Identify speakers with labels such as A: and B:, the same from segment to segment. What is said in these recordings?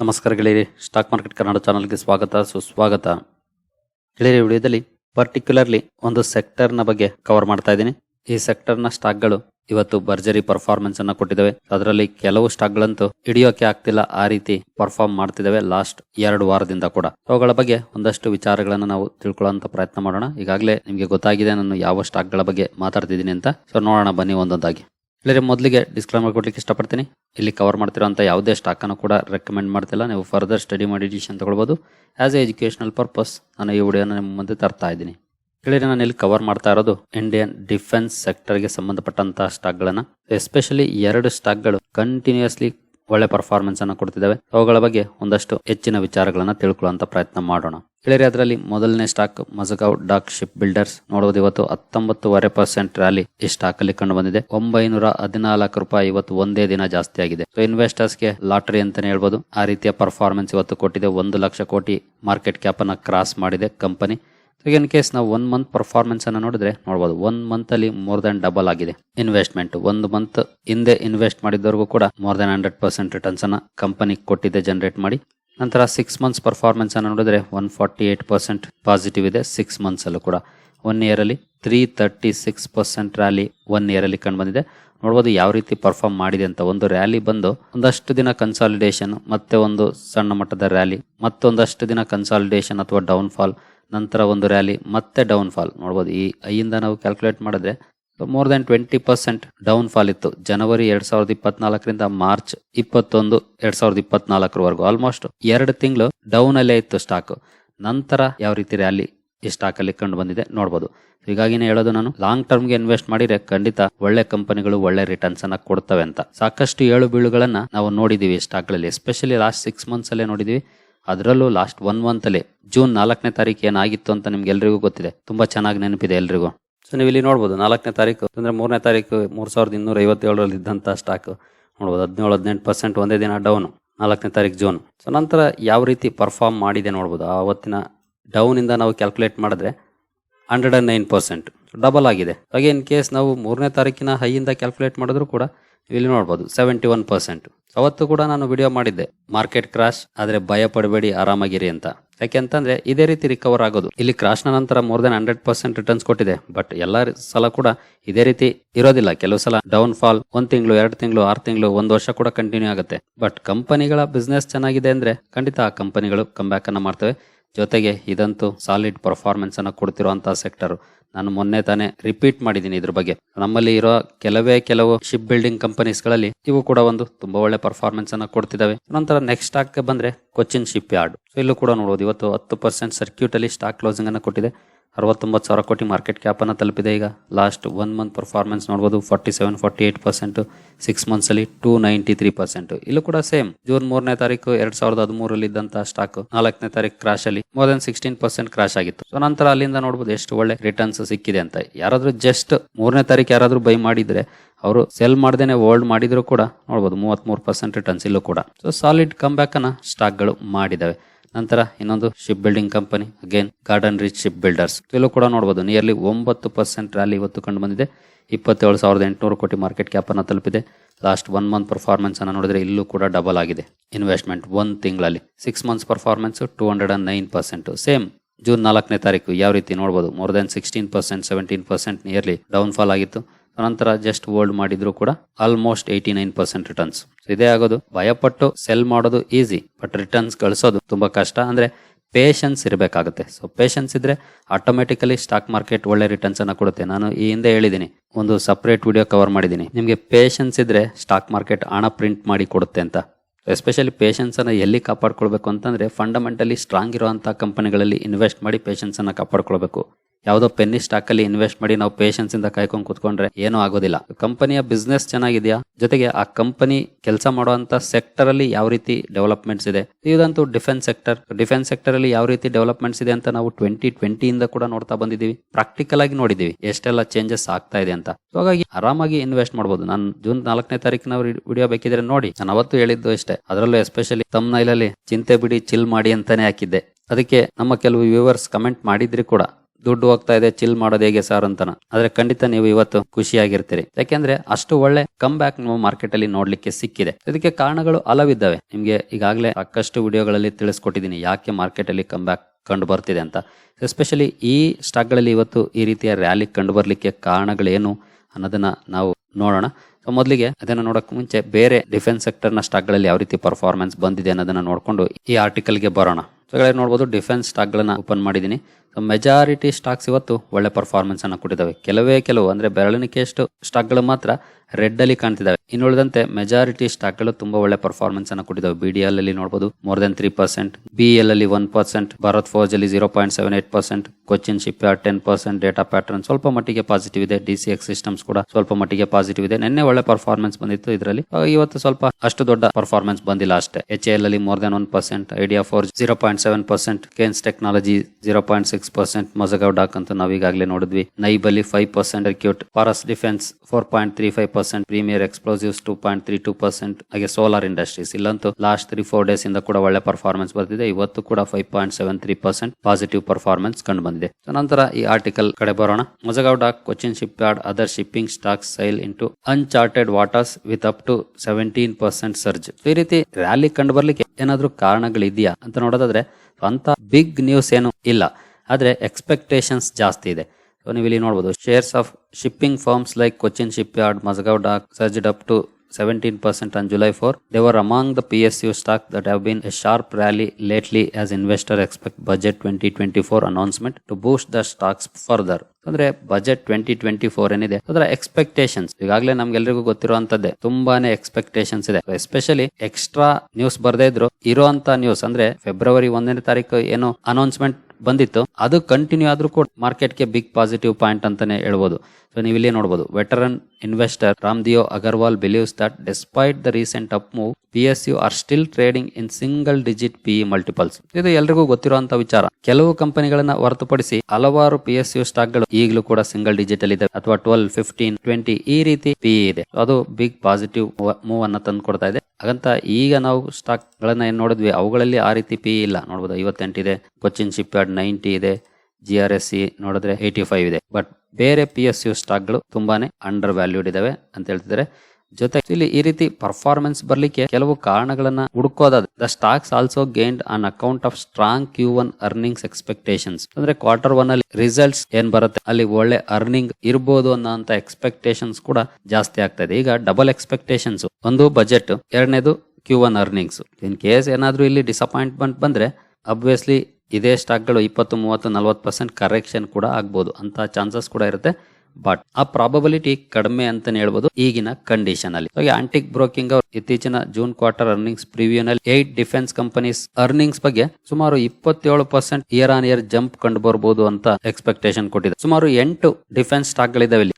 A: ನಮಸ್ಕಾರ ಗೆಳೆಯರಿ stock market Kannada ಚಾನಲ್ಗೆ ಸ್ವಾಗತ, ಸುಸ್ವಾಗತ. ಗೆಳೆಯರಿ, ವಿಡಿಯೋದಲ್ಲಿ ಪರ್ಟಿಕ್ಯುಲರ್ಲಿ ಒಂದು ಸೆಕ್ಟರ್ನ ಬಗ್ಗೆ ಕವರ್ ಮಾಡ್ತಾ ಇದ್ದೀನಿ. ಈ ಸೆಕ್ಟರ್ನ ಸ್ಟಾಕ್ಗಳು ಇವತ್ತು ಭರ್ಜರಿ ಪರ್ಫಾರ್ಮೆನ್ಸ್ ಅನ್ನ ಕೊಟ್ಟಿದ್ದಾವೆ. ಅದರಲ್ಲಿ ಕೆಲವು ಸ್ಟಾಕ್ಗಳಂತೂ ಹಿಡಿಯೋಕೆ ಆಗ್ತಿಲ್ಲ, ಆ ರೀತಿ ಪರ್ಫಾರ್ಮ್ ಮಾಡ್ತಿದ್ದಾವೆ ಲಾಸ್ಟ್ ಎರಡು ವಾರದಿಂದ ಕೂಡ. ಅವುಗಳ ಬಗ್ಗೆ ಒಂದಷ್ಟು ವಿಚಾರಗಳನ್ನು ನಾವು ತಿಳ್ಕೊಳ್ಳೋಂತ ಪ್ರಯತ್ನ ಮಾಡೋಣ. ಈಗಾಗಲೇ ನಿಮಗೆ ಗೊತ್ತಾಗಿದೆ, ನಾನು ಯಾವ ಸ್ಟಾಕ್ಗಳ ಬಗ್ಗೆ ಮಾತಾಡ್ತಿದ್ದೀನಿ ಅಂತ. ಸೊ ನೋಡೋಣ ಬನ್ನಿ ಒಂದೊಂದಾಗಿ. ಇಲ್ಲರೆ ಮೊದಲಿಗೆ ಡಿಸ್ಕ್ಲೈಮರ್ ಕೊಡ್ಲಿಕ್ಕೆ ಇಷ್ಟಪಡ್ತೀನಿ. ಇಲ್ಲಿ ಕವರ್ ಮಾಡ್ತಿರೋಂಥ ಯಾವುದೇ ಸ್ಟಾಕ್ ಅನ್ನು ಕೂಡ ರೆಕಮೆಂಡ್ ಮಾಡ್ತಿಲ್ಲ. ನೀವು ಫರ್ದರ್ ಸ್ಟಡಿ ಮಾಡಿ ಡಿಸಿಷನ್ ತಗೊಳ್ಬೋದು. ಆ್ಯಸ್ ಎ ಎಜುಕೇಷನಲ್ ಪರ್ಪಸ್ ನಾನು ಈ ವಿಡಿಯೋನ ನಿಮ್ಮ ಮುಂದೆ ತರ್ತಾ ಇದ್ದೀನಿ. ಹೇಳಿದ್ರೆ ನಾನು ಇಲ್ಲಿ ಕವರ್ ಮಾಡ್ತಾ ಇರೋದು ಇಂಡಿಯನ್ ಡಿಫೆನ್ಸ್ ಸೆಕ್ಟರ್ಗೆ ಸಂಬಂಧಪಟ್ಟಂತಹ ಸ್ಟಾಕ್ಗಳನ್ನು ಎಸ್ಪೆಷಲಿ ಎರಡು ಸ್ಟಾಕ್ಗಳು ಕಂಟಿನ್ಯೂಸ್ಲಿ ಒಳ್ಳೆ ಪರ್ಫಾರ್ಮೆನ್ಸ್ ಅನ್ನು ಕೊಡ್ತಿದ್ದಾವೆ ಅವುಗಳ ಬಗ್ಗೆ ಒಂದಷ್ಟು ಹೆಚ್ಚಿನ ವಿಚಾರಗಳನ್ನ ತಿಳ್ಕೊಳ್ಳುವಂತ ಪ್ರಯತ್ನ ಮಾಡೋಣ. ಹೇಳಿರಿ ಅದರಲ್ಲಿ ಮೊದಲನೇ stock Mazagon Dock Ship Builders ನೋಡುವುದು ಇವತ್ತು ಹತ್ತೊಂಬತ್ತುವರೆ ಪರ್ಸೆಂಟ್ ರ್ಯಾಲಿ ಈ ಸ್ಟಾಕ್ ಅಲ್ಲಿ ಕಂಡು ಬಂದಿದೆ. ಒಂಬೈನೂರ ಹದಿನಾಲ್ಕು ರೂಪಾಯಿ ಇವತ್ತು ಒಂದೇ ದಿನ ಜಾಸ್ತಿ ಆಗಿದೆ. ಸೊ ಇನ್ವೆಸ್ಟರ್ಸ್ಗೆ ಲಾಟರಿ ಅಂತಾನೆ ಹೇಳ್ಬೋದು. ಆ ರೀತಿಯ ಪರ್ಫಾರ್ಮೆನ್ಸ್ ಇವತ್ತು ಕೊಟ್ಟಿದೆ. ಒಂದು ಲಕ್ಷ ಕೋಟಿ ಮಾರ್ಕೆಟ್ ಕ್ಯಾಪ್ ಅನ್ನ ಕ್ರಾಸ್ ಮಾಡಿದೆ ಕಂಪನಿ ಇನ್ ಕೇಸ್ ನಾವು ಒನ್ ಮಂತ್ ಪರ್ಫಾರ್ಮೆನ್ಸ್ ಅನ್ನು ನೋಡಿದ್ರೆ ನೋಡಬಹುದು ಒನ್ ಮಂತ್ ಅಲ್ಲಿ ಮೋರ್ ದನ್ ಡಬಲ್ ಆಗಿದೆ. ಇನ್ವೆಸ್ಟ್ಮೆಂಟ್ ಒಂದು ಮಂತ್ ಹಿಂದೆ ಇನ್ವೆಸ್ಟ್ ಮಾಡಿದವರೆಗೂ ಕೂಡ more than hundred percent returns ಅನ್ನ ಕಂಪನಿ ಕೊಟ್ಟಿದೆ ಜನರೇಟ್ ಮಾಡಿ. ನಂತರ ಸಿಕ್ಸ್ ಮಂತ್ಸ್ ಪರ್ಫಾರ್ಮೆನ್ಸ್ ಅನ್ನು ನೋಡಿದ್ರೆ one forty eight percent positive ಇದೆ ಸಿಕ್ಸ್ ಮಂತ್ಸ್ ಅಲ್ಲೂ ಕೂಡ. ಒನ್ ಇಯರ್ ಅಲ್ಲಿ three thirty six percent rally one year ಅಲ್ಲಿ ಕಂಡು ಬಂದಿದೆ. ನೋಡ್ಬೋದು ಯಾವ ರೀತಿ ಪರ್ಫಾರ್ಮ್ ಮಾಡಿದೆ ಅಂತ ಒಂದು ರ್ಯಾಲಿ ಬಂದು ಒಂದಷ್ಟು ದಿನ ಕನ್ಸಾಲಿಡೇಷನ್ ಮತ್ತೆ ಒಂದು ಸಣ್ಣ ಮಟ್ಟದ ರ್ಯಾಲಿ ಮತ್ತೊಂದಷ್ಟು ದಿನ ಕನ್ಸಾಲಿಡೇಷನ್ ಅಥವಾ ಡೌನ್ ಫಾಲ್ ನಂತರ ಒಂದು ರ್ಯಾಲಿ ಮತ್ತೆ ಡೌನ್ ಫಾಲ್ ನೋಡ್ಬೋದು, ಈ ಐಯಿಂದ ನಾವು ಕ್ಯಾಲ್ಕುಲೇಟ್ ಮಾಡಿದ್ರೆ more than twenty percent down fall ಇತ್ತು. ಜನವರಿ ಎರಡ್ ಸಾವಿರದ ಇಪ್ಪತ್ನಾಲ್ಕರಿಂದ ಮಾರ್ಚ್ ಇಪ್ಪತ್ತೊಂದು, ಎರಡ್ ಸಾವಿರದ ಇಪ್ಪತ್ನಾಲ್ಕರವರೆಗೂ. ಆಲ್ಮೋಸ್ಟ್ ಎರಡು ತಿಂಗಳು ಡೌನ್ ಅಲ್ಲೇ ಇತ್ತು ಸ್ಟಾಕ್ ನಂತರ ಯಾವ ರೀತಿ ರ್ಯಾಲಿ ಈ ಸ್ಟಾಕ್ ಅಲ್ಲಿ ಕಂಡು ಬಂದಿದೆ ನೋಡಬಹುದು ಹೀಗಾಗಿನೇ ಹೇಳೋದು ನಾನು ಲಾಂಗ್ ಟರ್ಮ್ಗೆ ಇನ್ವೆಸ್ಟ್ ಮಾಡಿದ್ರೆ ಖಂಡಿತ ಒಳ್ಳೆ ಕಂಪನಿಗಳು ಒಳ್ಳೆ ರಿಟರ್ನ್ಸ್ ಅನ್ನ ಕೊಡ್ತವೆ ಅಂತ. ಸಾಕಷ್ಟು ಏಳು ಬೀಳುಗಳನ್ನ ನಾವು ನೋಡಿದೀವಿ ಸ್ಟಾಕ್ಗಳಲ್ಲಿ ಎಸ್ಪೆಷಲಿ ಲಾಸ್ಟ್ ಸಿಕ್ಸ್ ಮಂತ್ಸ್ ಅಲ್ಲೇ ನೋಡಿದೀವಿ. ಅದರಲ್ಲೂ ಲಾಸ್ಟ್ ಒನ್ ಅಲ್ಲಿ ಜೂನ್ ನಾಲ್ಕನೇ ತಾರೀಕು ಏನಾಗಿತ್ತು ಅಂತ ನಿಮ್ಗೆ ಎಲ್ರಿಗೂ ಗೊತ್ತಿದೆ. ತುಂಬಾ ಚೆನ್ನಾಗಿ ನೆನಪಿದೆ ಎಲ್ರಿಗೂ. ಸೊ ನೀವು ಇಲ್ಲಿ ನೋಡ್ಬೋದು, ನಾಲ್ಕನೇ ತಾರೀಕು ಅಂದ್ರೆ ಮೂರನೇ ತಾರೀಕು ಮೂರ್ ಸಾವಿರದ ಇನ್ನೂರ ಐವತ್ತೇಳರಲ್ಲಿ ಇದ್ದಂತ ಸ್ಟಾಕ್ ನೋಡ್ಬೋದು, ಹದಿನೇಳು, ಹದಿನೆಂಟು ಪರ್ಸೆಂಟ್ ಒಂದೇ ದಿನ ಡೌನ್ ನಾಲ್ಕನೇ ತಾರೀಕು ಜೂನ್ ಸೊ ನಂತರ ಯಾವ ರೀತಿ ಪರ್ಫಾರ್ಮ್ ಮಾಡಿದೆ ನೋಡ್ಬೋದು ಆವತ್ತಿನ ಡೌನ್ ಇಂದ ನಾವು ಕ್ಯಾಲ್ಕುಲೇಟ್ ಮಾಡಿದ್ರೆ hundred and nine percent double ಆಗಿದೆ. ಹಾಗೆ ಇನ್ ಕೇಸ್ ನಾವು ಮೂರನೇ ತಾರೀಕಿನ ಹೈಯಿಂದ ಕ್ಯಾಲ್ಕುಲೇಟ್ ಮಾಡಿದ್ರು ಕೂಡ ಇಲ್ಲಿ ನೋಡ್ಬೋದು ಸೆವೆಂಟಿ ಒನ್ ಪರ್ಸೆಂಟ್ ಅವತ್ತು ಕೂಡ ನಾನು ವಿಡಿಯೋ ಮಾಡಿದ್ದೆ ಮಾರ್ಕೆಟ್ ಕ್ರಾಶ್ ಆದ್ರೆ ಭಯ ಪಡಬೇಡಿ ಆರಾಮಾಗಿರಿ ಅಂತ. ಯಾಕೆ ಅಂತಂದ್ರೆ, ಇದೇ ರೀತಿ ರಿಕವರ್ ಆಗೋದು. ಇಲ್ಲಿ ಕ್ರಾಶ್ನ ನಂತರ more than hundred percent returns ಕೊಟ್ಟಿದೆ ಬಟ್ ಎಲ್ಲ ಸಲ ಕೂಡ ಇದೇ ರೀತಿ ಇರೋದಿಲ್ಲ. ಕೆಲವು ಸಲ ಡೌನ್ ಫಾಲ್ ಒಂದ್ ತಿಂಗಳು, ಎರಡು ತಿಂಗಳು, ಆರು ತಿಂಗಳು, ಒಂದು ವರ್ಷ ಕೂಡ ಕಂಟಿನ್ಯೂ ಆಗುತ್ತೆ. ಬಟ್ ಕಂಪನಿಗಳ ಬಿಸ್ನೆಸ್ ಚೆನ್ನಾಗಿದೆ ಅಂದ್ರೆ ಖಂಡಿತ ಆ ಕಂಪನಿಗಳು ಬ್ಯಾಕ್ ಅನ್ನ ಮಾಡ್ತವೆ. ಜೊತೆಗೆ ಇದಂತೂ ಸಾಲಿಡ್ ಪರ್ಫಾರ್ಮೆನ್ಸ್ ಅನ್ನ ಕೊಡ್ತಿರುವಂತಹ ಸೆಕ್ಟರ್ ನಾನು ಮೊನ್ನೆ ತಾನೇ ರಿಪೀಟ್ ಮಾಡಿದ್ದೀನಿ ಇದ್ರ ಬಗ್ಗೆ. ನಮ್ಮಲ್ಲಿ ಇರೋ ಕೆಲವೇ ಕೆಲವು ಶಿಪ್ ಬಿಲ್ಡಿಂಗ್ ಕಂಪನೀಸ್ಗಳಲ್ಲಿ ಇವು ಕೂಡ ಒಂದು ತುಂಬಾ ಒಳ್ಳೆ ಪರ್ಫಾರ್ಮೆನ್ಸ್ ಅನ್ನ ಕೊಡ್ತಿದಾವೆ. ನಂತರ ನೆಕ್ಸ್ಟ್ ಸ್ಟಾಕ್ ಬಂದ್ರೆ ಕೊಚ್ಚಿನ್ ಶಿಪ್ ಯಾರ್ಡ್ ಸೊ ಇಲ್ಲೂ ಕೂಡ ನೋಡೋದು ಇವತ್ತು ಹತ್ತು ಪರ್ಸೆಂಟ್ ಸರ್ಕ್ಯೂಟ್ ಅಲ್ಲಿ ಸ್ಟಾಕ್ ಕ್ಲೋಸಿಂಗ್ ಅನ್ನ ಕೊಟ್ಟಿದೆ. ಅರವತ್ತೊಂಬತ್ತು ಸಾವಿರ ಕೋಟಿ ಮಾರ್ಕೆಟ್ ಕ್ಯಾಪ್ ಅನ್ನ ತಲುಪಿದೆ ಈಗ. ಲಾಸ್ಟ್ ಒನ್ ಮಂತ್ ಪರ್ಫಾರ್ಮೆನ್ಸ್ ನೋಡ್ಬೋದು forty seven forty eight percent six months ಅಲ್ಲಿ ಟೂ ನೈಂಟಿ ತ್ರೀ ಪರ್ಸೆಂಟ್ ಇಲ್ಲೂ ಕೂಡ ಸೇಮ್ ಜೂನ್ ಮೂರನೇ ತಾರೀಕು ಎರಡ್ ಸಾವಿರದ ಹದಿಮೂರಲ್ಲಿ ಇದ್ದಂತಹ ಸ್ಟಾಕ್ ನಾಲ್ಕನೇ ತಾರೀಕು ಕ್ರಾಶ್ ಅಲ್ಲಿ more than sixteen percent crash ಆಗಿತ್ತು. ಸೊ ನಂತರ ಅಲ್ಲಿಂದ ನೋಡಬಹುದು ಎಷ್ಟು ಒಳ್ಳೆ ರಿಟರ್ನ್ಸ್ ಸಿಕ್ಕಿದೆ ಅಂತ. ಯಾರಾದ್ರೂ ಜಸ್ಟ್ ಮೂರನೇ ತಾರೀಕು ಯಾರಾದ್ರೂ ಬೈ ಮಾಡಿದ್ರೆ ಅವರು ಸೆಲ್ ಮಾಡದೇನೆ ಹೋಲ್ಡ್ ಮಾಡಿದ್ರು ಕೂಡ ನೋಡ್ಬೋದು ಮೂವತ್ತ್ ಮೂರು ಪರ್ಸೆಂಟ್ ರಿಟರ್ನ್ಸ್ ಇಲ್ಲೂ ಕೂಡ. ಸೊ ಸಾಲಿಡ್ ಕಮ್ ಬ್ಯಾಕ್ ಅನ್ನ ಸ್ಟಾಕ್ಗಳು ಮಾಡಿದಾವೆ. ನಂತರ ಇನ್ನೊಂದು ship building company again Garden Reach ship builders ಇಲ್ಲೂ ಕೂಡ ನೋಡಬಹುದು ನಿಯರ್ಲಿ ಒಂಬತ್ತು ಪರ್ಸೆಂಟ್ ರ್ಯಾಲಿ ಇವತ್ತು ಕಂಡು ಬಂದಿದೆ. ಇಪ್ಪತ್ತೇಳು ಸಾವಿರದ ಎಂಟುನೂರು ಕೋಟಿ ಮಾರ್ಕೆಟ್ ಕ್ಯಾಪ್ ಅನ್ನು ತಲುಪಿದೆ. ಲಾಸ್ಟ್ ಒನ್ ಮಂತ್ ಪರ್ಫಾರ್ಮೆನ್ಸ್ ಅನ್ನು ನೋಡಿದ್ರೆ ಇಲ್ಲೂ ಕೂಡ ಡಬಲ್ ಆಗಿದೆ. ಇನ್ವೆಸ್ಟ್ಮೆಂಟ್ ಒಂದ್ ತಿಂಗಳಲ್ಲಿ. Six months performance two hundred and nine percent same June ನಾಲ್ಕನೇ ತಾರೀಕು, ಯಾವ ರೀತಿ ನೋಡಬಹುದು more than sixteen percent seventeen percent nearly down fall ಆಗಿತ್ತು. ನಂತರ ಜಸ್ಟ್ ಹೋಲ್ಡ್ ಮಾಡಿದ್ರು ಕೂಡ almost eighty nine percent returns ಇದೇ ಆಗೋದು. ಭಯಪಟ್ಟು ಸೆಲ್ ಮಾಡೋದು ಈಸಿ ಬಟ್ ರಿಟರ್ನ್ಸ್ ಗಳಿಸೋದು ತುಂಬಾ ಕಷ್ಟ. ಅಂದ್ರೆ ಪೇಷನ್ಸ್ ಇರಬೇಕಾಗುತ್ತೆ. ಸೊ ಪೇಷನ್ಸ್ ಇದ್ರೆ ಆಟೋಮೆಟಿಕಲಿ ಸ್ಟಾಕ್ ಮಾರ್ಕೆಟ್ ಒಳ್ಳೆ ರಿಟರ್ನ್ಸ್ ಅನ್ನ ಕೊಡುತ್ತೆ. ನಾನು ಈ ಹಿಂದೆ ಹೇಳಿದ್ದೀನಿ ಒಂದು ಸಪ್ರೇಟ್ ವಿಡಿಯೋ ಕವರ್ ಮಾಡಿದ್ದೀನಿ ನಿಮಗೆ ಪೇಷನ್ಸ್ ಇದ್ರೆ ಸ್ಟಾಕ್ ಮಾರ್ಕೆಟ್ ಹಣ ಪ್ರಿಂಟ್ ಮಾಡಿ ಕೊಡುತ್ತೆ ಅಂತ. ಎಸ್ಪೆಷಲಿ ಪೇಷನ್ಸ್ ಅನ್ನ ಎಲ್ಲಿ ಕಾಪಾಡ್ಕೊಳ್ಬೇಕು ಅಂತಂದ್ರೆ ಫಂಡಮೆಂಟಲಿ ಸ್ಟ್ರಾಂಗ್ ಇರುವಂತಹ ಕಂಪನಿಗಳಲ್ಲಿ ಇನ್ವೆಸ್ಟ್ ಮಾಡಿ ಪೇಷನ್ಸ್ ಅನ್ನ ಕಾಪಾಡ್ಕೊಳ್ಬೇಕು. ಯಾವುದೋ ಪೆನ್ನಿ ಸ್ಟಾಕ್ ಅಲ್ಲಿ ಇನ್ವೆಸ್ಟ್ ಮಾಡಿ ನಾವು ಪೇಷನ್ಸ್ ಇಂದ ಕಾಯ್ಕೊಂಡು ಕುತ್ಕೊಂಡ್ರೆ ಏನೂ ಆಗೋದಿಲ್ಲ. ಕಂಪನಿಯ ಬಿಸ್ನೆಸ್ ಚೆನ್ನಾಗಿದೆಯಾ? ಜೊತೆಗೆ ಆ ಕಂಪನಿ ಕೆಲಸ ಮಾಡುವಂತ ಸೆಕ್ಟರ್ ಅಲ್ಲಿ ಯಾವ ರೀತಿ ಡೆವಲಪ್ಮೆಂಟ್ಸ್ ಇದೆ? ಇದಂತೂ ಡಿಫೆನ್ಸ್ ಸೆಕ್ಟರ್ ಡಿಫೆನ್ಸ್ ಸೆಕ್ಟರ್ ಅಲ್ಲಿ ಯಾವ ರೀತಿ ಡೆವಲಪ್ಮೆಂಟ್ಸ್ ಇದೆ ಅಂತ ನಾವು ಟ್ವೆಂಟಿ ಟ್ವೆಂಟಿ ಇಂದ ಕೂಡ ನೋಡ್ತಾ ಬಂದಿದ್ದೀವಿ. ಪ್ರಾಕ್ಟಿಕಲ್ ಆಗಿ ನೋಡಿದೀವಿ ಎಷ್ಟೆಲ್ಲ ಚೇಂಜಸ್ ಆಗ್ತಾ ಇದೆ ಅಂತ. ಸೊ ಹಾಗಾಗಿ ಆರಾಮಾಗಿ ಇನ್ವೆಸ್ಟ್ ಮಾಡಬಹುದು ನಾನು ಜೂನ್ ನಾಲ್ಕನೇ ತಾರೀಕಿನ ವಿಡಿಯೋ ಬೇಕಿದ್ರೆ ನೋಡಿ. ನಾನು ಅವತ್ತು ಹೇಳಿದ್ದು ಇಷ್ಟೇ. ಅದರಲ್ಲೂ ಎಸ್ಪೆಷಲಿ ತಮ್ಮ ನೈಲಲ್ಲಿ ಚಿಂತೆ ಬಿಡಿ ಚಿಲ್ ಮಾಡಿ ಅಂತಾನೆ ಹಾಕಿದ್ದೆ. ಅದಕ್ಕೆ ನಮ್ಮ ಕೆಲವು ವ್ಯೂವರ್ಸ್ ಕಮೆಂಟ್ ಮಾಡಿದ್ರಿ ಕೂಡ. ದುಡ್ಡು ಹೋಗ್ತಾ ಇದೆ ಚಿಲ್ ಮಾಡೋದು ಹೇಗೆ ಸರ್ ಅಂತನ. ಆದ್ರೆ ಖಂಡಿತ ನೀವು ಇವತ್ತು ಖುಷಿಯಾಗಿರ್ತೀರಿ. ಯಾಕೆಂದ್ರೆ ಅಷ್ಟು ಒಳ್ಳೆ ಕಮ್ ಬ್ಯಾಕ್ ನೀವು ಮಾರ್ಕೆಟ್ ಅಲ್ಲಿ ನೋಡ್ಲಿಕ್ಕೆ ಸಿಕ್ಕಿದೆ. ಇದಕ್ಕೆ ಕಾರಣಗಳು ಹಲವಿದ್ದಾವೆ ನಿಮ್ಗೆ ಈಗಾಗಲೇ ಸಾಕಷ್ಟು ವಿಡಿಯೋಗಳಲ್ಲಿ ತಿಳಿಸ್ಕೊಟ್ಟಿದ್ದೀನಿ ಯಾಕೆ ಮಾರ್ಕೆಟ್ ಅಲ್ಲಿ ಕಮ್ ಬ್ಯಾಕ್ ಕಂಡು ಬರ್ತಿದೆ ಅಂತ. ಎಸ್ಪೆಷಲಿ ಈ ಸ್ಟಾಕ್ಗಳಲ್ಲಿ ಇವತ್ತು ಈ ರೀತಿಯ ರ್ಯಾಲಿ ಕಂಡು ಬರ್ಲಿಕ್ಕೆ ಕಾರಣಗಳೇನು ಅನ್ನೋದನ್ನ ನಾವು ನೋಡೋಣ. ಸೊ ಮೊದಲಿಗೆ ಅದನ್ನ ನೋಡೋಕೆ ಮುಂಚೆ ಬೇರೆ ಡಿಫೆನ್ಸ್ ಸೆಕ್ಟರ್ನ ಸ್ಟಾಕ್ಗಳಲ್ಲಿ ಸ್ಟಾಕ್ಗಳಲ್ಲಿ ಯಾವ ರೀತಿ ಪರ್ಫಾರ್ಮೆನ್ಸ್ ಬಂದಿದೆ ಅನ್ನೋದನ್ನ ನೋಡ್ಕೊಂಡು ಈ ಆರ್ಟಿಕಲ್ಗೆ ಬರೋಣ. ಸೊ ನೋಡ್ಬೋದು ಡಿಫೆನ್ಸ್ ಸ್ಟಾಕ್ ಗಳನ್ನ ಓಪನ್ ಮಾಡಿದೀನಿ ಸೊ ಮೆಜಾರಿಟಿ ಸ್ಟಾಕ್ಸ್ ಇವತ್ತು ಒಳ್ಳೆ ಪರ್ಫಾರ್ಮೆನ್ಸ್ ಅನ್ನು ಕೊಟ್ಟಿದ್ದಾವೆ. ಕೆಲವೇ ಕೆಲವು, ಅಂದ್ರೆ ಬೆರಳಿನಿಕೆಯಷ್ಟು ಸ್ಟಾಕ್ಗಳು ಮಾತ್ರ ರೆಡ್ ಅಲ್ಲಿ ಕಾಣ್ತಿದ್ದಾವೆ. ಇನ್ನುಳಿದಂತೆ ಮೆಜಾರಿಟಿ ಸ್ಟಾಕ್ಗಳು ತುಂಬಾ ಒಳ್ಳೆ ಪರ್ಫಾರ್ಮೆನ್ಸ್ ಅನ್ನು ಕೊಟ್ಟಿದ್ದಾವೆ. ಬಿ ಡಿ ಎಲ್ ಅಲ್ಲಿ ನೋಡಬಹುದು more than three percent B L ಅಲ್ಲಿ ಒನ್ ಪರ್ಸೆಂಟ್ ಭಾರತ್ ಫೋರ್ಜ್ ಅಲ್ಲಿ zero point seven eight percent Cochin ship yard ten percent Data Pattern ಸ್ವಲ್ಪ ಮಟ್ಟಿಗೆ ಪಾಸಿಟಿವ್ ಇದೆ. ಡಿ ಸಿ ಎಕ್ಸ್ ಸಿಸ್ಟಮ್ಸ್ ಕೂಡ ಸ್ವಲ್ಪ ಮಟ್ಟಿಗೆ ಪಾಸಿಟಿವ್ ಇದೆ. ನಿನ್ನೆ ಒಳ್ಳೆ ಪರ್ಫಾರ್ಮೆನ್ಸ್ ಬಂದಿತ್ತು ಇದರಲ್ಲಿ. ಇವತ್ತು ಸ್ವಲ್ಪ ಅಷ್ಟು ದೊಡ್ಡ ಪರ್ಫಾರ್ಮೆನ್ಸ್ ಬಂದಿಲ್ಲ ಅಷ್ಟೇ. ಎಚ್ ಎಲ್ ಅಲ್ಲಿ more than one percent IdeaForge zero point seven percent Kaynes Technology zero point six percent Mazagon dock ಅಂತ ನಾವು ಈಗಾಗಲೇ ನೋಡಿದ್ವಿ. ನೈಬಲಿ five percent cute forest defence four point three five percent premier explosives two point three two percent ಹಾಗೆ solar industries ಇಲ್ಲಂತೂ last three four days ಇಂದ ಕೂಡ ಒಳ್ಳೆ performance ಬರ್ತಿದೆ. ಇವತ್ತು ಕೂಡ five point seven three percent positive performance ಕಂಡು ಬಂದಿದೆ. ನಂತರ ಈ ಆರ್ಟಿಕಲ್ ಕಡೆ ಬರೋಣ. Mazagon dock Cochin ship yard other shipping stocks sail into uncharted waters with up to seventeen percent surge ಈ ರೀತಿ ರ್ಯಾಲಿ ಕಂಡು ಬರ್ಲಿಕ್ಕೆ ಏನಾದ್ರೂ ಕಾರಣಗಳಿದೆಯಾ ಅಂತ ನೋಡೋದಾದ್ರೆ ಅಂತ ಬಿಗ್ ನ್ಯೂಸ್ ಏನು ಇಲ್ಲ. ಆದ್ರೆ ಎಕ್ಸ್ಪೆಕ್ಟೇಷನ್ಸ್ ಜಾಸ್ತಿ ಇದೆ ಸೊ ನೀವು ಇಲ್ಲಿ ನೋಡಬಹುದು shares of shipping firms like Cochin ship yard Mazagon dock surged up to 17% on July 4. They were among the PSU stock that have been a sharp rally lately as investor expect budget 2024 announcement to boost the stocks further. ಅಂದ್ರೆ budget twenty twenty four ಏನಿದೆ ಅದರ expectations ಈಗಾಗಲೇ ನಮ್ಗೆಲ್ರಿಗೂ ಗೊತ್ತಿರುವಂತದ್ದೇ ತುಂಬಾನೇ expectations ಇದೆ especially extra news ಬರ್ದೇ ಇದ್ರು ಇರುವಂತ news ಅಂದ್ರೆ ಫೆಬ್ರವರಿ ಒಂದನೇ ತಾರೀಕು ಏನು ಅನೌನ್ಸ್ಮೆಂಟ್ ಬಂದಿತ್ತು. ಅದು ಕಂಟಿನ್ಯೂ ಆದ್ರೂ ಕೂಡ ಮಾರ್ಕೆಟ್ಗೆ ಬಿಗ್ ಪಾಸಿಟಿವ್ ಪಾಯಿಂಟ್ ಅಂತಾನೆ ಹೇಳ್ಬೋದು. ಸೊ ನೀವು ಇಲ್ಲಿ ನೋಡಬಹುದು veteran investor Ramdeo Agarwal believes that despite the recent up move P S U are still trading in single digit P multiples ಇದು ಎಲ್ರಿಗೂ ಗೊತ್ತಿರುವಂತಹ ವಿಚಾರ. ಕೆಲವು ಕಂಪನಿಗಳನ್ನ ಹೊರತುಪಡಿಸಿ ಹಲವಾರು ಪಿ ಎಸ್ ಯು ಸ್ಟಾಕ್ಗಳು ಈಗಲೂ ಕೂಡ ಸಿಂಗಲ್ ಡಿಜಿಟ್ ಅಲ್ಲಿ ಇದೆ ಅಥವಾ ಟ್ವೆಲ್ ಫಿಫ್ಟೀನ್ ಟ್ವೆಂಟಿ ಈ ರೀತಿ ಪಿ ಇದೆ. ಅದು ಬಿಗ್ ಪಾಸಿಟಿವ್ ಮೂವ್ ಅನ್ನ ತಂದು ಕೊಡ್ತಾ ಇದೆ. ಹಾಗಂತ ಈಗ ನಾವು ಸ್ಟಾಕ್ ಗಳನ್ನ ಏನ್ ನೋಡಿದ್ವಿ, ಅವುಗಳಲ್ಲಿ ಆ ರೀತಿ ಪಿ ಇಲ್ಲ. ನೋಡಬಹುದು ಐವತ್ತೆಂಟು ಇದೆ ಕೊಚ್ಚಿನ್ ಶಿಪ್ ಯಾರ್ಡ್ ನೈಂಟಿ ಇದೆ ಜಿ ಆರ್ ಎಸ್ ಸಿ ನೋಡಿದ್ರೆ ಏಯ್ಟಿ ಫೈವ್ ಇದೆ. ಬಟ್ ಬೇರೆ ಪಿ ಎಸ್ ಯು ಸ್ಟಾಕ್ಗಳು ತುಂಬಾನೇ ಅಂಡರ್ ವ್ಯಾಲ್ಯೂಡ್ ಇದಾವೆ ಅಂತ ಹೇಳ್ತಿದ್ದಾರೆ ಜೊತೆ ಇಲ್ಲಿ ಈ ರೀತಿ ಪರ್ಫಾರ್ಮೆನ್ಸ್ ಬರ್ಲಿಕ್ಕೆ ಕೆಲವು ಕಾರಣಗಳನ್ನ ಹುಡುಕೋದಾದ the stocks also gained on account of strong Q one earnings expectations ಅಂದ್ರೆ ಕ್ವಾರ್ಟರ್ ಒನ್ ಅಲ್ಲಿ ರಿಸಲ್ಟ್ಸ್ ಏನ್ ಬರುತ್ತೆ, ಅಲ್ಲಿ ಒಳ್ಳೆ ಅರ್ನಿಂಗ್ ಇರ್ಬೋದು ಅನ್ನೋಂತ ಎಕ್ಸ್ಪೆಕ್ಟೇಷನ್ಸ್ ಕೂಡ ಜಾಸ್ತಿ ಆಗ್ತಾ ಇದೆ. ಈಗ ಡಬಲ್ ಎಕ್ಸ್ಪೆಕ್ಟೇಷನ್ಸ್ ಒಂದು ಬಜೆಟ್ ಎರಡನೇದು Q one earnings in case ಏನಾದ್ರೂ ಇಲ್ಲಿ ಡಿಸಪಾಯಿಂಟ್ಮೆಂಟ್ ಬಂದ್ರೆ ಅಬ್ವಿಯಸ್ಲಿ ಇದೇ ಸ್ಟಾಕ್ಗಳು ಇಪ್ಪತ್ತು, ಮೂವತ್ತು, ನಲ್ವತ್ತು ಪರ್ಸೆಂಟ್ ಕರೆಕ್ಷನ್ ಕೂಡ ಆಗ್ಬೋದು. ಅಂತ ಚಾನ್ಸಸ್ ಕೂಡ ಇರುತ್ತೆ. ಬಟ್ ಆ ಪ್ರಾಬಬಿಲಿಟಿ ಕಡಿಮೆ ಅಂತಾನೆ ಹೇಳ್ಬೋದು ಈಗಿನ ಕಂಡೀಷನ್ ಅಲ್ಲಿ. ಹಾಗೆ ಆಂಟಿಕ್ ಬ್ರೋಕಿಂಗ್ ಅವರು ಇತ್ತೀಚಿನ ಜೂನ್ ಕ್ವಾರ್ಟರ್ ಅರ್ನಿಂಗ್ಸ್ ಪ್ರಿವ್ಯೂ ನಲ್ಲಿ ಏಟ್ ಡಿಫೆನ್ಸ್ ಕಂಪನೀಸ್ ಅರ್ನಿಂಗ್ಸ್ ಬಗ್ಗೆ ಸುಮಾರು ಇಪ್ಪತ್ತೇಳು percent year on year jump ಕಂಡು ಬರ್ಬೋದು ಅಂತ ಎಕ್ಸ್ಪೆಕ್ಟೇಷನ್ ಕೊಟ್ಟಿದೆ. ಸುಮಾರು ಎಂಟು ಡಿಫೆನ್ಸ್ ಸ್ಟಾಕ್ ಗಳಿದಾವೆ ಇಲ್ಲಿ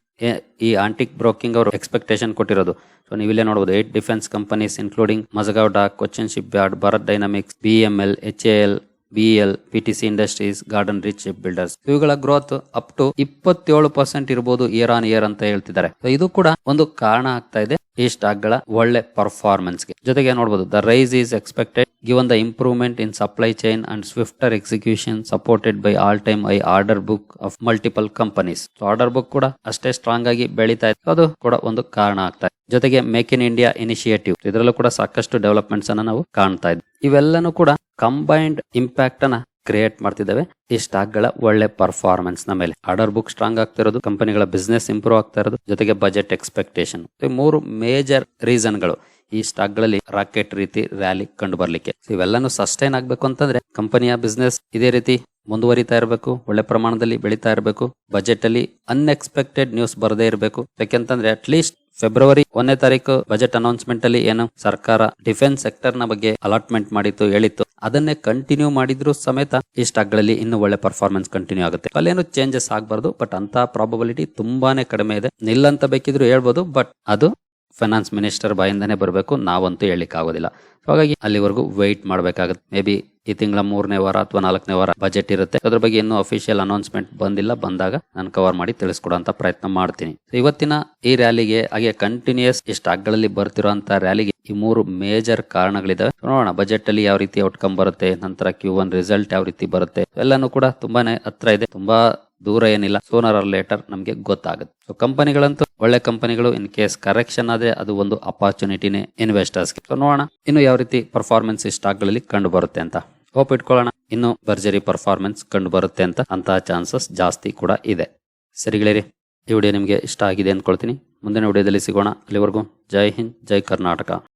A: ಈ ಆಂಟಿಕ್ ಬ್ರೋಕಿಂಗ್ ಅವರು ಎಕ್ಸ್ಪೆಕ್ಟೇಷನ್ ಕೊಟ್ಟಿರೋದು. ಸೊ ನೀವು ಇಲ್ಲೇ ನೋಡಬಹುದು eight defence companies including Mazagon dock Cochin ship yard Bharat Dynamics B M L H L B L P T C industries Garden Reach builders ಇವುಗಳ growth up to ಇಪ್ಪತ್ತೇಳು percent ಇರಬಹುದು year on year ಅಂತ ಹೇಳ್ತಿದ್ದಾರೆ. ಇದು ಕೂಡ ಒಂದು ಕಾರಣ ಆಗ್ತಾ ಇದೆ ಈ ಸ್ಟಾಕ್ಗಳ ಒಳ್ಳೆ ಪರ್ಫಾರ್ಮೆನ್ಸ್ಗೆ. ಜೊತೆಗೆ ನೋಡಬಹುದು the rise is expected given the improvement in supply chain and swifter execution supported by all time high order book of multiple companies order book ಕೂಡ ಅಷ್ಟೇ ಸ್ಟ್ರಾಂಗ್ ಆಗಿ ಬೆಳೀತಾ ಇದೆ. ಅದು ಕೂಡ ಒಂದು ಕಾರಣ ಆಗ್ತಾ ಇದೆ. ಜೊತೆಗೆ ಮೇಕ್ ಇನ್ ಇಂಡಿಯಾ ಇನಿಷಿಯೇಟಿವ್ ಇದರಲ್ಲೂ ಕೂಡ ಸಾಕಷ್ಟು ಡೆವಲಪ್ಮೆಂಟ್ಸ್ ಅನ್ನ ನಾವು ಕಾಣ್ತಾ ಇದ್ವಿ. ಇವೆಲ್ಲನೂ ಕೂಡ ಕಂಬೈನ್ಡ್ ಇಂಪ್ಯಾಕ್ಟ್ ಅನ್ನ ಕ್ರಿಯೇಟ್ ಮಾಡ್ತಿದ್ದಾವೆ. ಈ ಸ್ಟಾಕ್ಗಳ ಒಳ್ಳೆ ಪರ್ಫಾರ್ಮೆನ್ಸ್ನ ಮೇಲೆ. ಆರ್ಡರ್ ಬುಕ್ ಸ್ಟ್ರಾಂಗ್ ಆಗ್ತಾ ಇರೋದು ಕಂಪನಿಗಳ ಬಿಸ್ನೆಸ್ ಇಂಪ್ರೂವ್ ಆಗ್ತಾ ಇರೋದು, ಜೊತೆಗೆ ಬಜೆಟ್ ಎಕ್ಸ್ಪೆಕ್ಟೇಷನ್ ಮೂರು ಮೇಜರ್ ರೀಸನ್ಗಳು ಈ ಸ್ಟಾಕ್ಗಳಲ್ಲಿ ರಾಕೆಟ್ ರೀತಿ ರ್ಯಾಲಿ ಕಂಡು ಬರ್ಲಿಕ್ಕೆ. ಇವೆಲ್ಲನೂ ಇವೆಲ್ಲಾನು ಸಸ್ಟೈನ್ ಆಗ್ಬೇಕು ಅಂತಂದ್ರೆ ಕಂಪನಿಯ ಬಿಸ್ನೆಸ್ ಇದೇ ರೀತಿ ಮುಂದುವರಿತಾ ಇರಬೇಕು, ಒಳ್ಳೆ ಪ್ರಮಾಣದಲ್ಲಿ ಬೆಳೀತಾ ಇರಬೇಕು ಬಜೆಟ್ ಅಲ್ಲಿ ಅನ್ಎಕ್ಸ್ಪೆಕ್ಟೆಡ್ ನ್ಯೂಸ್ ಬರದೇ ಇರಬೇಕು. ಯಾಕೆಂತಂದ್ರೆ ಅಟ್ ಲೀಸ್ಟ್ ಫೆಬ್ರವರಿ ಒಂದನೇ ತಾರೀಕು ಬಜೆಟ್ ಅನೌನ್ಸ್ಮೆಂಟ್ ಅಲ್ಲಿ ಏನು ಸರ್ಕಾರ ಡಿಫೆನ್ಸ್ ಸೆಕ್ಟರ್ನ ಬಗ್ಗೆ ಅಲಾಟ್ಮೆಂಟ್ ಮಾಡಿತ್ತು, ಹೇಳಿತ್ತು. ಅದನ್ನೇ ಕಂಟಿನ್ಯೂ ಮಾಡಿದ್ರು ಸಮೇತ ಈ ಸ್ಟಾಕ್ಗಳಲ್ಲಿ ಇನ್ನು ಒಳ್ಳೆ ಪರ್ಫಾರ್ಮೆನ್ಸ್ ಕಂಟಿನ್ಯೂ ಆಗುತ್ತೆ. ಅಲ್ಲೇನು ಚೇಂಜಸ್ ಆಗಬಾರ್ದು ಬಟ್ ಅಂತ ಪ್ರಾಬಬಿಲಿಟಿ ತುಂಬಾನೇ ಕಡಿಮೆ ಇದೆ. ನಿಲ್ಲಂತ ಬೇಕಿದ್ರು ಹೇಳ್ಬೋದು ಬಟ್ ಅದು ಫೈನಾನ್ಸ್ ಮಿನಿಸ್ಟರ್ ಬಾಯಿಂದನೇ ಬರಬೇಕು, ನಾವಂತೂ ಹೇಳಲಿಕ್ಕೆ ಆಗೋದಿಲ್ಲ ಹಾಗಾಗಿ ಅಲ್ಲಿವರೆಗೂ ವೆಯ್ಟ್ ಮಾಡಬೇಕಾಗುತ್ತೆ. ಮೇ ಬಿ ಈ ತಿಂಗಳ ಮೂರನೇ ವಾರ ಅಥವಾ ನಾಲ್ಕನೇ ವಾರ ಬಜೆಟ್ ಇರುತ್ತೆ. ಅದ್ರ ಬಗ್ಗೆ ಇನ್ನೂ ಅಫಿಷಿಯಲ್ ಅನೌನ್ಸ್ಮೆಂಟ್ ಬಂದಿಲ್ಲ. ಬಂದಾಗ ನಾನು ಕವರ್ ಮಾಡಿ ತಿಳಿಸ್ಕೊಡೋಂತ ಪ್ರಯತ್ನ ಮಾಡ್ತೀನಿ. ಇವತ್ತಿನ ಈ ರ್ಯಾಲಿಗೆ ಹಾಗೆ ಕಂಟಿನ್ಯೂಸ್ ಈ ಸ್ಟಾಕ್ಗಳಲ್ಲಿ ಬರ್ತಿರೋಂತ ರ್ಯಾಲಿಗೆ ಈ ಮೂರು ಮೇಜರ್ ಕಾರಣಗಳಿದಾವೆ. ನೋಡೋಣ ಬಜೆಟ್ ಅಲ್ಲಿ ಯಾವ ರೀತಿ ಔಟ್ಕಮ್ ಬರುತ್ತೆ, ನಂತರ ಕ್ಯೂ ಒನ್ ರಿಸಲ್ಟ್ ಯಾವ ರೀತಿ ಬರುತ್ತೆ. ಎಲ್ಲಾನು ಕೂಡ ತುಂಬಾನೇ ಹತ್ರ ಇದೆ. ತುಂಬಾ ದೂರ ಏನಿಲ್ಲ. ಸೋನರ್ ಆರ್ ಲೇಟರ್ ನಮಗೆ ಗೊತ್ತಾಗುತ್ತೆ. ಸೊ ಕಂಪನಿಗಳಂತೂ ಒಳ್ಳೆ ಕಂಪನಿಗಳು ಇನ್ ಕೇಸ್ ಕರೆಕ್ಷನ್ ಆದ್ರೆ ಅದು ಒಂದು ಅಪಾರ್ಚುನಿಟಿನೇ ಇನ್ವೆಸ್ಟರ್ಸ್ ಸೊ ನೋಡೋಣ ಇನ್ನು ಯಾವ ರೀತಿ ಪರ್ಫಾರ್ಮೆನ್ಸ್ ಸ್ಟಾಕ್ಗಳಲ್ಲಿ ಕಂಡು ಬರುತ್ತೆ ಅಂತ. ಹೋಪ್ ಇಟ್ಕೊಳ್ಳೋಣ. ಇನ್ನು ಭರ್ಜರಿ ಪರ್ಫಾರ್ಮೆನ್ಸ್ ಕಂಡು ಬರುತ್ತೆ ಅಂತ ಅಂತಹ ಚಾನ್ಸಸ್ ಜಾಸ್ತಿ ಕೂಡ ಇದೆ. ಸರಿಗಳಿರಿ ಈ ವಿಡಿಯೋ ನಿಮಗೆ ಇಷ್ಟ ಆಗಿದೆ ಅಂದ್ಕೊಳ್ತೀನಿ. ಮುಂದಿನ ವಿಡಿಯೋದಲ್ಲಿ ಸಿಗೋಣ. ಅಲ್ಲಿವರೆಗೂ ಜೈ ಹಿಂದ್, ಜೈ ಕರ್ನಾಟಕ.